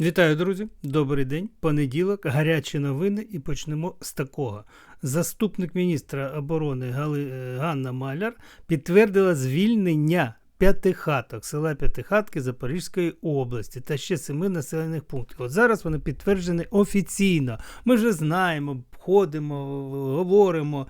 Вітаю, друзі! Добрий день. Понеділок, гарячі новини, і почнемо з такого. Заступник міністра оборони Гали... Ганна Маляр підтвердила звільнення п'ятихаток села П'ятихатки Запорізької області та ще семи населених пунктів. От зараз вони підтверджені офіційно. Ми вже знаємо, ходимо, говоримо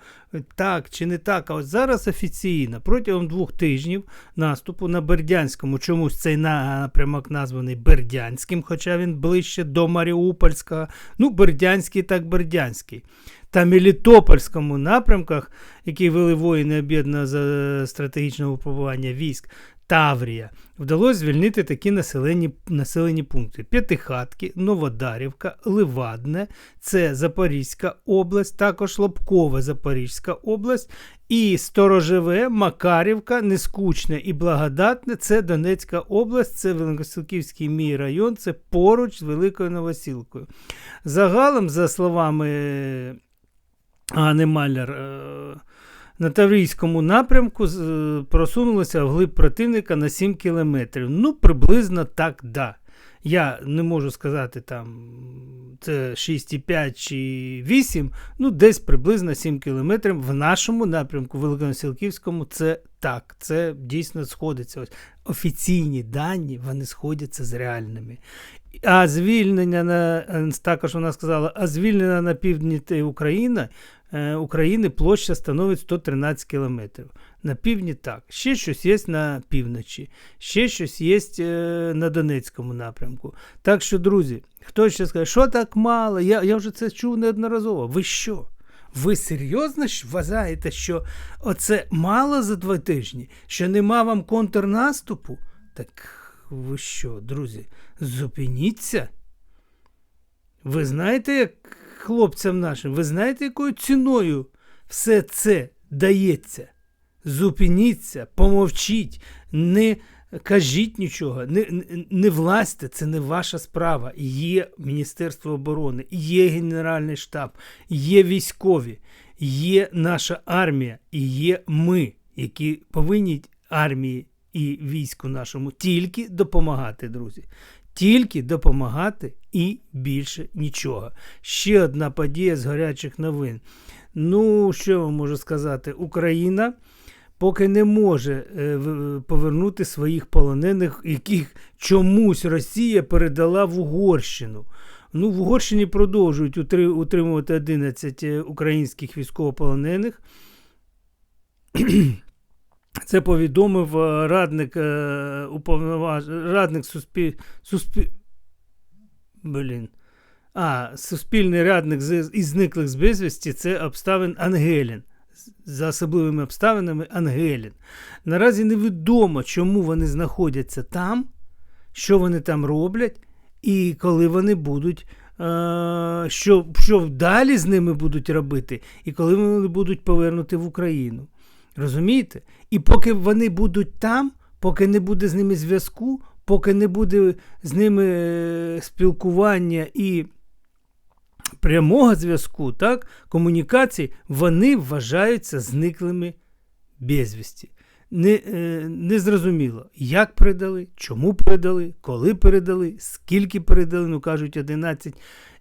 так чи не так. А от зараз офіційно протягом двох тижнів наступу на Бердянському, чомусь цей напрямок названий Бердянським, хоча він ближче до Маріупольського. Ну, Бердянський так Бердянський. Та Мелітопольському напрямках, які вели воїни об'єднаного за стратегічного випробування військ Таврія, вдалося звільнити такі населені, населені пункти: П'ятихатки, Новодарівка, Ливадне, це Запорізька область, також Лобкове Запорізька область, і Сторожеве, Макарівка, Нескучне і Благодатне це Донецька область, це Великосілківський мій район, це поруч з Великою Новосілкою. Загалом, за словами Ганни Маляр, е, на Таврійському напрямку е, просунулися вглиб противника на 7 кілометрів. Ну, приблизно так, да. Я не можу сказати там це 6,5 чи 8, ну десь приблизно 7 кілометрів в нашому напрямку, Великоносілківському, це так, це дійсно сходиться. Ось офіційні дані вони сходяться з реальними. А звільнення на е, також вона сказала, а звільнена на півдні е, України площа становить 113 кілометрів. На півдні так. Ще щось є на півночі, ще щось є е, на Донецькому напрямку. Так що, друзі, хто ще скаже, що так мало? Я, я вже це чув неодноразово. Ви що? Ви серйозно вважаєте, що оце мало за два тижні? Що нема вам контрнаступу? Так ви що, друзі, зупиніться? Ви знаєте, як хлопцям нашим, ви знаєте, якою ціною все це дається? Зупиніться, помовчіть, не кажіть нічого, не, не, влазьте, це не ваша справа. Є Міністерство оборони, є Генеральний штаб, є військові, є наша армія і є ми, які повинні армії і війську нашому тільки допомагати, друзі. Тільки допомагати і більше нічого. Ще одна подія з гарячих новин. Ну, що я вам можу сказати? Україна поки не може е, повернути своїх полонених, яких чомусь Росія передала в Угорщину. Ну, в Угорщині продовжують утримувати 11 е, українських військовополонених. Це повідомив е, радник уповноваж... радник суспіль... суспіль... Блін. А, суспільний радник із зниклих з безвісті це обставин Ангелін. За особливими обставинами Ангелін. Наразі невідомо, чому вони знаходяться там, що вони там роблять, і коли вони будуть. е, Що, що далі з ними будуть робити, і коли вони будуть повернути в Україну. Розумієте? І поки вони будуть там, поки не буде з ними зв'язку, поки не буде з ними е, спілкування і прямого зв'язку, так, комунікації, вони вважаються зниклими безвісті. Не, е, не зрозуміло, як передали, чому передали, коли передали, скільки передали, ну кажуть 11.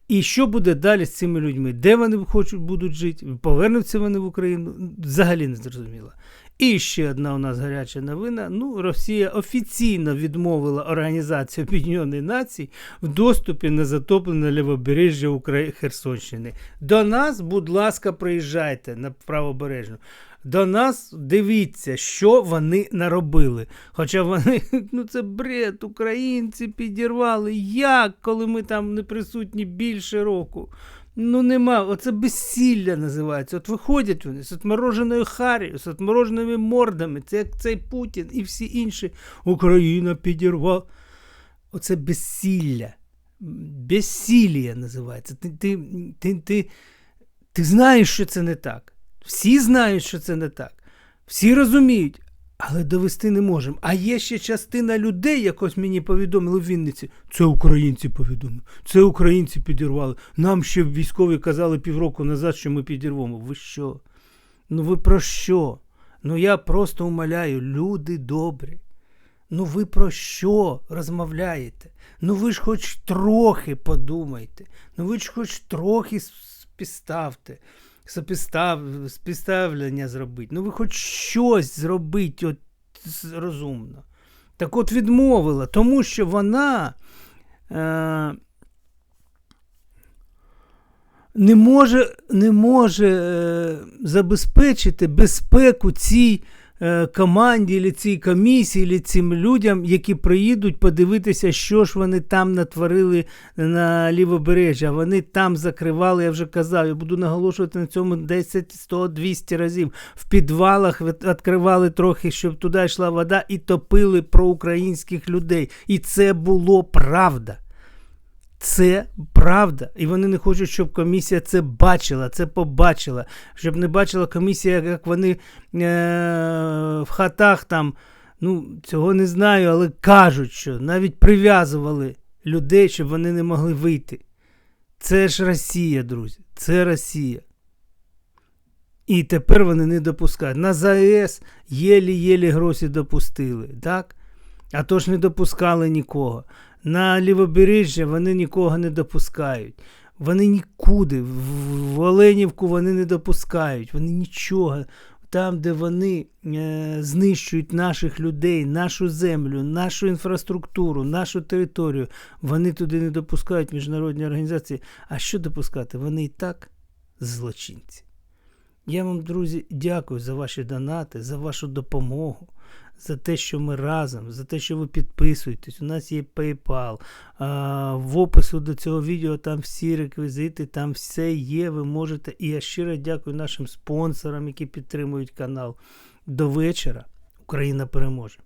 І що буде далі з цими людьми? Де вони хочуть будуть жити? Повернуться вони в Україну? Взагалі не зрозуміло. І ще одна у нас гаряча новина. Ну, Росія офіційно відмовила Організації Об'єднаних Націй в доступі на затоплене лівобережжя Украї... Херсонщини. До нас, будь ласка, приїжджайте на правобережну. До нас дивіться, що вони наробили. Хоча вони, ну це бред, українці підірвали. Як, коли ми там не присутні більше року? Ну нема, оце безсілля називається. От виходять вони з отмороженою Харією, з отмороженими мордами, це як цей Путін і всі інші. Україна підірвала. Оце безсілля. Безсілля називається. Ти, ти, ти, ти, ти знаєш, що це не так. Всі знають, що це не так. Всі розуміють, але довести не можемо. А є ще частина людей, якось мені повідомили в Вінниці. Це українці повідомили. Це українці підірвали. Нам ще військові казали півроку назад, що ми підірвемо. Ви що? Ну ви про що? Ну я просто умоляю, люди добрі. Ну ви про що розмовляєте? Ну ви ж хоч трохи подумайте. Ну ви ж хоч трохи співставте, сопістав, спіставлення зробити. Ну ви хоч щось зробіть от, розумно. Так от відмовила, тому що вона е, не може, не може е, забезпечити безпеку цій команді, або цій комісії, або цим людям, які приїдуть подивитися, що ж вони там натворили на лівобережжя. Вони там закривали, я вже казав, я буду наголошувати на цьому 10, 100, 200 разів. В підвалах від- відкривали трохи, щоб туди йшла вода, і топили проукраїнських людей. І це було правда. Це правда. І вони не хочуть, щоб комісія це бачила, це побачила. Щоб не бачила комісія, як вони е- в хатах там, ну, цього не знаю, але кажуть, що навіть прив'язували людей, щоб вони не могли вийти. Це ж Росія, друзі. Це Росія. І тепер вони не допускають. На ЗАЕС єлі-єлі гроші допустили, так? А то ж не допускали нікого. На лівобережжя вони нікого не допускають. Вони нікуди, в Оленівку вони не допускають. Вони нічого. Там, де вони е, знищують наших людей, нашу землю, нашу інфраструктуру, нашу територію, вони туди не допускають міжнародні організації. А що допускати? Вони і так злочинці. Я вам, друзі, дякую за ваші донати, за вашу допомогу, за те, що ми разом, за те, що ви підписуєтесь. У нас є PayPal. А, в опису до цього відео там всі реквізити, там все є. Ви можете. І я щиро дякую нашим спонсорам, які підтримують канал. До вечора Україна переможе.